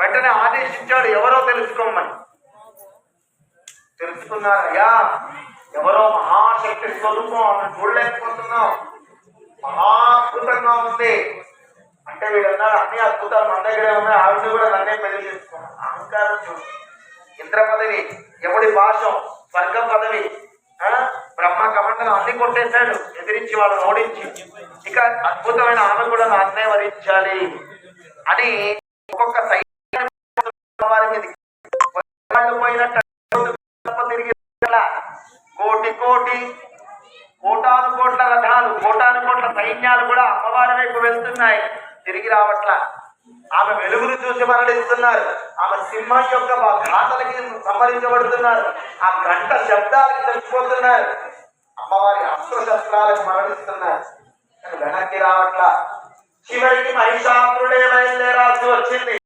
వెంటనే ఆదేశించాడు ఎవరో తెలుసుకోమని. తెలుసుకున్నారయ్యా ఎవరో మహాశక్తి స్వరూపం అని చూడలేకపోతున్నాం. మహాద్భుతంగా ఉంది. అంటే వీళ్ళన్నారు అన్ని అద్భుతాలు మన దగ్గరే ఉన్నాయి ఆవిడ కూడా నన్నే పెళ్ళి చేసుకున్నాం అహంకారం చూడు. ఇంద్రపదవి ఎవడి భాషం బ్రహ్మ అన్ని కొట్టేశాడు ఎదిరించి వాళ్ళని ఓడించి. ఇక అద్భుతమైన ఆమె కూడా నాన్నే వరించాలి అని ఒక్కొక్క సైన్యం తిరిగి కోటి కోటి కోటాను కోట్ల రథాలు కోటాను కోట్ల సైన్యాలు కూడా అమ్మవారి వైపు వెళ్తున్నాయి తిరిగి రావట్లా. ఆమె వెలుగును చూసి మరణిస్తున్నారు. ఆమె సింహం యొక్క ఘాతలకి సంహరించబడుతున్నారు. ఆ గంట శబ్దాలకి చచ్చిపోతున్నారు. అమ్మవారి అస్త్రశస్త్రాలకు మరణిస్తున్నారు. వెనక్కి రావట్లా. చివరికి మహిషాసురుడే బయలుదేరాల్సి వచ్చింది.